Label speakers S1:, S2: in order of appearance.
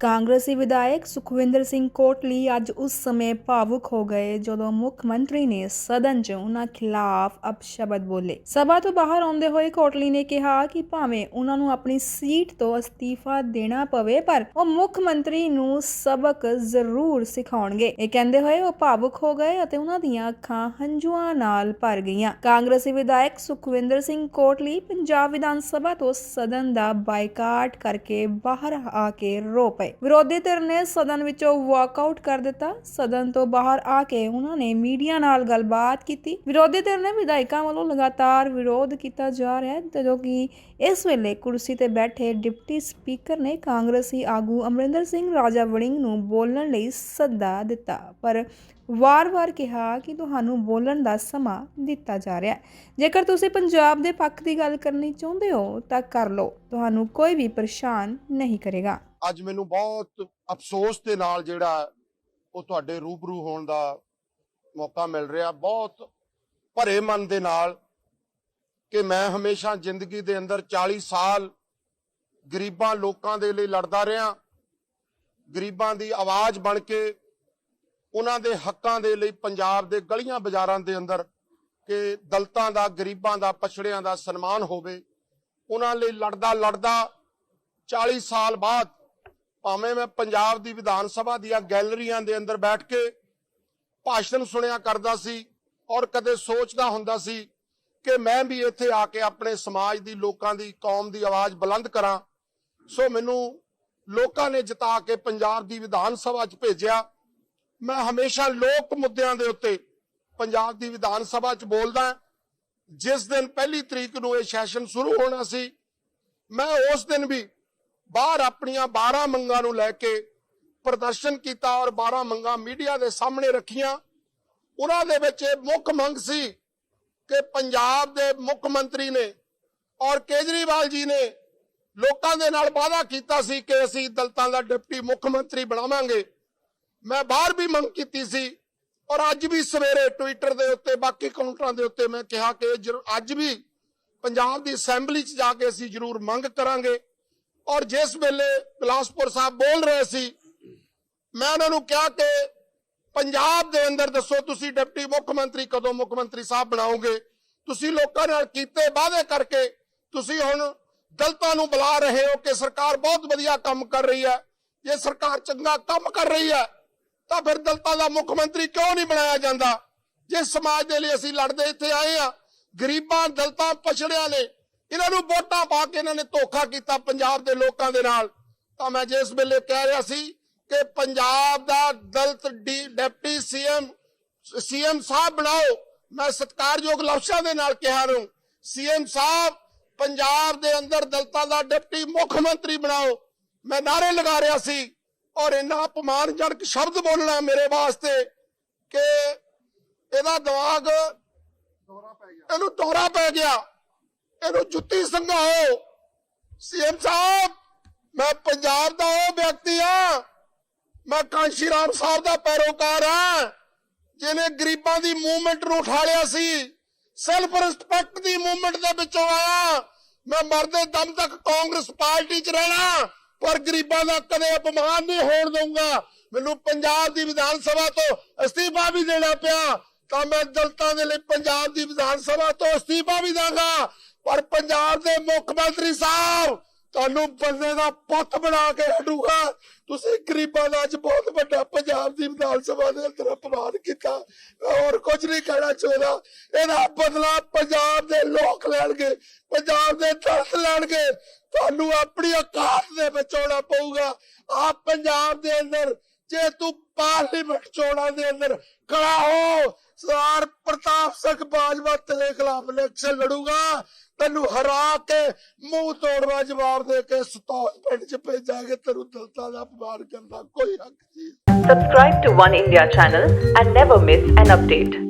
S1: ਕਾਂਗਰਸੀ ਵਿਧਾਇਕ ਸੁਖਵਿੰਦਰ ਸਿੰਘ ਕੋਟਲੀ ਅੱਜ ਉਸ ਸਮੇਂ ਭਾਵੁਕ ਹੋ ਗਏ ਜਦੋਂ ਮੁੱਖ ਮੰਤਰੀ ਨੇ ਸਦਨ 'ਚ ਉਹਨਾਂ ਖਿਲਾਫ ਅਪਸ਼ਬਦ ਬੋਲੇ। ਸਭਾ ਤੋਂ ਬਾਹਰ ਆਉਂਦੇ ਹੋਏ ਕੋਟਲੀ ਨੇ ਕਿਹਾ ਕਿ ਭਾਵੇਂ ਉਹਨਾਂ ਨੂੰ ਆਪਣੀ ਸੀਟ ਤੋਂ ਅਸਤੀਫਾ ਦੇਣਾ ਪਵੇ, ਪਰ ਉਹ ਮੁੱਖ ਮੰਤਰੀ ਨੂੰ ਸਬਕ ਜ਼ਰੂਰ ਸਿਖਾਉਣਗੇ। ਇਹ ਕਹਿੰਦੇ ਹੋਏ ਉਹ ਭਾਵੁਕ ਹੋ ਗਏ ਅਤੇ ਉਹਨਾਂ ਦੀਆਂ ਅੱਖਾਂ ਹੰਝੂਆਂ ਨਾਲ ਭਰ ਗਈਆਂ। ਕਾਂਗਰਸੀ ਵਿਧਾਇਕ ਸੁਖਵਿੰਦਰ ਸਿੰਘ ਕੋਟਲੀ ਪੰਜਾਬ ਵਿਧਾਨ ਸਭਾ ਤੋਂ ਸਦਨ ਦਾ ਬਾਈਕਾਟ ਕਰਕੇ ਬਾਹਰ ਆ ਕੇ ਰੋ ਪਏ। ਵਿਰੋਧੀ ਧਿਰ ਨੇ ਸਦਨ ਵਿੱਚੋਂ ਵਾਕਆਊਟ ਕਰ ਦਿੱਤਾ। ਸਦਨ ਤੋਂ ਬਾਹਰ ਆ ਕੇ ਉਹਨਾਂ ਨੇ ਮੀਡੀਆ ਨਾਲ ਗੱਲਬਾਤ ਕੀਤੀ। ਵਿਰੋਧੀ ਧਿਰ ਨੇ ਵਿਧਾਇਕਾਂ ਵੱਲੋਂ ਲਗਾਤਾਰ ਵਿਰੋਧ ਕੀਤਾ ਜਾ ਰਿਹਾ ਹੈ। ਜਦੋਂ ਕਿ ਇਸ ਵੇਲੇ ਕੁਰਸੀ ਤੇ ਬੈਠੇ ਡਿਪਟੀ ਸਪੀਕਰ ਨੇ ਕਾਂਗਰਸੀ ਆਗੂ ਅਮਰਿੰਦਰ ਸਿੰਘ ਰਾਜਾ ਵੜਿੰਗ ਨੂੰ ਬੋਲਣ ਲਈ ਸੱਦਾ ਦਿੱਤਾ। ਪਰ ਵਾਰ-ਵਾਰ ਕਿਹਾ ਕਿ ਤੁਹਾਨੂੰ ਬੋਲਣ ਦਾ ਸਮਾਂ ਦਿੱਤਾ ਜਾ ਰਿਹਾ ਹੈ। ਜੇਕਰ ਤੁਸੀਂ ਪੰਜਾਬ ਦੇ ਪੱਖ ਦੀ ਗੱਲ ਕਰਨੀ ਚਾਹੁੰਦੇ ਹੋ, ਤਾਂ ਕਰ ਲਓ। ਤੁਹਾਨੂੰ ਕੋਈ ਵੀ ਪਰੇਸ਼ਾਨ ਨਹੀਂ ਕਰੇਗਾ।
S2: ਅੱਜ ਮੈਨੂੰ ਬਹੁਤ ਅਫਸੋਸ ਦੇ ਨਾਲ ਜਿਹੜਾ ਉਹ ਤੁਹਾਡੇ ਰੂਬਰੂ ਹੋਣ ਦਾ ਮੌਕਾ ਮਿਲ ਰਿਹਾ। ਬਹੁਤ ਭਰੇ ਮਨ ਦੇ ਨਾਲ ਕਿ ਮੈਂ ਹਮੇਸ਼ਾ ਜ਼ਿੰਦਗੀ ਦੇ ਅੰਦਰ 40 ਸਾਲ ਗਰੀਬਾਂ ਲੋਕਾਂ ਦੇ ਲਈ ਲੜਦਾ ਰਿਹਾ। ਗਰੀਬਾਂ ਦੀ ਆਵਾਜ਼ ਬਣ ਕੇ ਉਹਨਾਂ ਦੇ ਹੱਕਾਂ ਦੇ ਲਈ ਪੰਜਾਬ ਦੇ ਗਲੀਆਂ ਬਾਜ਼ਾਰਾਂ ਦੇ ਅੰਦਰ ਕਿ ਦਲਤਾਂ ਦਾ, ਗਰੀਬਾਂ ਦਾ, ਪਛੜਿਆਂ ਦਾ ਸਨਮਾਨ ਹੋਵੇ। ਉਹਨਾਂ ਲਈ ਲੜਦਾ ਲੜਦਾ 40 ਸਾਲ ਬਾਅਦ ਭਾਵੇਂ ਮੈਂ ਪੰਜਾਬ ਦੀ ਵਿਧਾਨ ਸਭਾ ਦੀਆਂ ਗੈਲਰੀਆਂ ਦੇ ਅੰਦਰ ਬੈਠ ਕੇ ਭਾਸ਼ਣ ਸੁਣਿਆ ਕਰਦਾ ਸੀ ਔਰ ਕਦੇ ਸੋਚਦਾ ਹੁੰਦਾ ਸੀ ਕਿ ਮੈਂ ਵੀ ਇੱਥੇ ਆ ਕੇ ਆਪਣੇ ਸਮਾਜ ਦੀ, ਲੋਕਾਂ ਦੀ, ਕੌਮ ਦੀ ਆਵਾਜ਼ ਬੁਲੰਦ ਕਰਾਂ। ਸੋ ਮੈਨੂੰ ਲੋਕਾਂ ਨੇ ਜਿਤਾ ਕੇ ਪੰਜਾਬ ਦੀ ਵਿਧਾਨ ਸਭਾ 'ਚ ਭੇਜਿਆ। ਮੈਂ ਹਮੇਸ਼ਾ ਲੋਕ ਮੁੱਦਿਆਂ ਦੇ ਉੱਤੇ ਪੰਜਾਬ ਦੀ ਵਿਧਾਨ ਸਭਾ 'ਚ ਬੋਲਦਾ ਜਿਸ ਦਿਨ ਪਹਿਲੀ ਤਰੀਕ ਨੂੰ ਇਹ ਸੈਸ਼ਨ ਸ਼ੁਰੂ ਹੋਣਾ ਸੀ, ਮੈਂ ਉਸ ਦਿਨ ਵੀ ਬਾਹਰ ਆਪਣੀਆਂ 12 ਮੰਗਾਂ ਨੂੰ ਲੈ ਕੇ ਪ੍ਰਦਰਸ਼ਨ ਕੀਤਾ ਔਰ 12 ਮੰਗਾਂ ਮੀਡੀਆ ਦੇ ਸਾਹਮਣੇ ਰੱਖੀਆਂ। ਉਹਨਾਂ ਦੇ ਵਿੱਚ ਇਹ ਮੁੱਖ ਮੰਗ ਸੀ ਕਿ ਪੰਜਾਬ ਦੇ ਮੁੱਖ ਮੰਤਰੀ ਨੇ ਔਰ ਕੇਜਰੀਵਾਲ ਜੀ ਨੇ ਲੋਕਾਂ ਦੇ ਨਾਲ ਵਾਅਦਾ ਕੀਤਾ ਸੀ ਕਿ ਅਸੀਂ ਦਲਤਾਂ ਦਾ ਡਿਪਟੀ ਮੁੱਖ ਮੰਤਰੀ ਬਣਾਵਾਂਗੇ। ਮੈਂ ਬਾਹਰ ਵੀ ਮੰਗ ਕੀਤੀ ਸੀ ਔਰ ਅੱਜ ਵੀ ਸਵੇਰੇ ਟਵਿੱਟਰ ਦੇ ਉੱਤੇ, ਬਾਕੀ ਕਾਊਂਟਰਾਂ ਦੇ ਉੱਤੇ ਮੈਂ ਕਿਹਾ ਕਿ ਅੱਜ ਵੀ ਪੰਜਾਬ ਦੀ ਅਸੈਂਬਲੀ 'ਚ ਜਾ ਕੇ ਅਸੀਂ ਜ਼ਰੂਰ ਮੰਗ ਕਰਾਂਗੇ। ਔਰ ਜਿਸ ਵੇਲੇ ਬਿਲਾਸਪੁਰ ਸਾਹਿਬ ਬੋਲ ਰਹੇ ਸੀ, ਮੈਂ ਉਹਨਾਂ ਨੂੰ ਕਿਹਾ ਕਿ ਪੰਜਾਬ ਦੇ ਅੰਦਰ ਦੱਸੋ, ਤੁਸੀਂ ਡਿਪਟੀ ਮੁੱਖ ਮੰਤਰੀ ਕਦੋਂ ਮੁੱਖ ਮੰਤਰੀ ਸਾਹਿਬ ਬਣਾਓਗੇ? ਤੁਸੀਂ ਲੋਕਾਂ ਨਾਲ ਕੀਤੇ ਵਾਅਦੇ ਕਰਕੇ ਤੁਸੀਂ ਹੁਣ ਦਲਤਾਂ ਨੂੰ ਬੁਲਾ ਰਹੇ ਹੋ ਕਿ ਸਰਕਾਰ ਬਹੁਤ ਵਧੀਆ ਕੰਮ ਕਰ ਰਹੀ ਹੈ। ਜੇ ਸਰਕਾਰ ਚੰਗਾ ਕੰਮ ਕਰ ਰਹੀ ਹੈ ਤਾਂ ਫਿਰ ਦਲਤਾਂ ਦਾ ਮੁੱਖ ਮੰਤਰੀ ਕਿਉਂ ਨਹੀਂ ਬਣਾਇਆ ਜਾਂਦਾ? ਜਿਸ ਸਮਾਜ ਦੇ ਲਈ ਅਸੀਂ ਲੜਦੇ ਇੱਥੇ ਆਏ ਆ ਗਰੀਬਾਂ ਦਲਤਾਂ ਪਛੜਿਆਂ ਨੇ, ਇਹਨਾਂ ਨੂੰ ਵੋਟਾਂ ਪਾ ਕੇ ਇਹਨਾਂ ਨੇ ਧੋਖਾ ਕੀਤਾ ਪੰਜਾਬ ਦੇ ਲੋਕਾਂ ਦੇ ਨਾਲ। ਤਾਂ ਮੈਂ ਜਿਸ ਵੇਲੇ ਕਹਿ ਰਿਹਾ ਸੀ ਕਿ ਪੰਜਾਬ ਦਾ ਦਲਤ ਡਿਪਟੀ ਸੀਐਮ ਸੀਐਮ ਸਾਹਿਬ ਬਣਾਓ, ਮੈਂ ਸਤਿਕਾਰਯੋਗ ਲਫ਼ਜ਼ਾਂ ਦੇ ਨਾਲ ਕਿਹਾ ਨੂੰ, ਸੀਐਮ ਸਾਹਿਬ ਪੰਜਾਬ ਦੇ ਅੰਦਰ ਦਲਤਾਂ ਦਾ ਡਿਪਟੀ ਮੁੱਖ ਮੰਤਰੀ ਬਣਾਓ। ਮੈਂ ਨਾਰੇ ਲਗਾ ਰਿਹਾ ਸੀ ਔਰ ਇੰਨਾ ਅਪਮਾਨਜਨਕ ਸ਼ਬਦ ਬੋਲਣਾ ਮੇਰੇ ਵਾਸਤੇ ਕਿ ਇਹਦਾ ਦਿਮਾਗ ਇਹਨੂੰ ਦੌਰਾ ਪੈ ਗਿਆ। ਇਹਨੂੰ ਜੁੱਤੀ ਸੰਘਾਓ। ਸੀਐਮ ਸਾਹਿਬ, ਮੈਂ ਪੰਜਾਬ ਦਾ ਉਹ ਵਿਅਕਤੀ ਆ ਮੈਂ ਕਾਂਸ਼ੀ ਰਾਮ ਸਾਹਿਬ ਦਾ ਪੈਰੋਕਾਰ ਆ ਜਿਹਨੇ ਗਰੀਬਾਂ ਦੀ ਮੂਵਮੈਂਟ ਨੂੰ ਉਠਾਲਿਆ ਸੀ। ਸੈਲਫ ਰਿਸਪੈਕਟ ਦੀ ਮੂਵਮੈਂਟ ਦੇ ਵਿੱਚੋਂ ਆਇਆ। ਮੈਂ ਮਰਦੇ ਦਮ ਤੱਕ ਕਾਂਗਰਸ ਪਾਰਟੀ 'ਚ ਰਹਿਣਾ। ਪਰ ਗਰੀਬਾਂ ਦਾ ਕਦੇ ਅਪਮਾਨ ਨਹੀਂ ਹੋਣ ਦਊਂਗਾ। ਮੈਨੂੰ ਪੰਜਾਬ ਦੀ ਵਿਧਾਨ ਸਭਾ ਤੋਂ ਅਸਤੀਫਾ ਵੀ ਦੇਣਾ ਪਿਆ। ਤਾਂ ਮੈਂ ਦਲਤਾਂ ਦੇ ਲਈ ਪੰਜਾਬ ਦੀ ਵਿਧਾਨ ਸਭਾ ਤੋਂ ਅਸਤੀਫਾ ਵੀ ਦਾਂਗਾ। ਪਰ ਪੰਜਾਬ ਦੇ ਮੁੱਖ ਮੰਤਰੀ ਸਾਹਿਬ, ਤੁਹਾਨੂੰ ਬੰਦੇ ਦਾ ਪੁੱਤ ਬਣਾ ਕੇ ਹਟੂਗਾ ਤੁਸੀਂ ਗਰੀਬਾਂ ਦਾ ਅੱਜ ਬਹੁਤ ਵੱਡਾ ਪੰਜਾਬ ਦੀ ਵਿਧਾਨ ਸਭਾ ਦੇ ਅੰਦਰ ਅਪਮਾਨ ਕੀਤਾ। ਹੋਰ ਕੁਝ ਨਹੀਂ ਕਹਿਣਾ ਚਾਹੁੰਦਾ। ਇਹਦਾ ਬਦਲਾ ਪੰਜਾਬ ਦੇ ਲੋਕ ਲੈਣਗੇ, ਪੰਜਾਬ ਦੇ ਦਰਦ ਲੈਣਗੇ। ਤੁਹਾਨੂੰ ਆਪਣੀ ਔਕਾਤ ਦੇ ਵਿੱਚ ਪਊਗਾ ਆ ਪੰਜਾਬ ਦੇ ਅੰਦਰ, ਜੇ ਤੂੰ ਪਾਰਲੀਮੈਂਟ ਚੋਣਾਂ ਦੇ ਅੰਦਰ ਖੜਾ ਹੋ ਸਰ ਪ੍ਰਤਾਪ ਸਿੰਘ ਬਾਜਵਾ ਤੇਰੇ ਖਿਲਾਫ ਇਲੈਕਸ਼ਨ ਲੜੂਗਾ, ਤੈਨੂੰ ਹਰਾ ਕੇ ਮੂੰਹ ਤੋੜਵਾ ਜਵਾਬ ਦੇ ਕੇ ਸਤੌਜ ਪਿੰਡ ਚ ਭੇਜਾਂਗੇ, ਤੈਨੂੰ ਦਲਤਾਂ ਦਾ ਅਪਮਾਨ ਕਰਨ ਦਾ ਕੋਈ ਹੱਕ ਨਹੀਂ
S3: Subscribe to One India channel and never miss an update.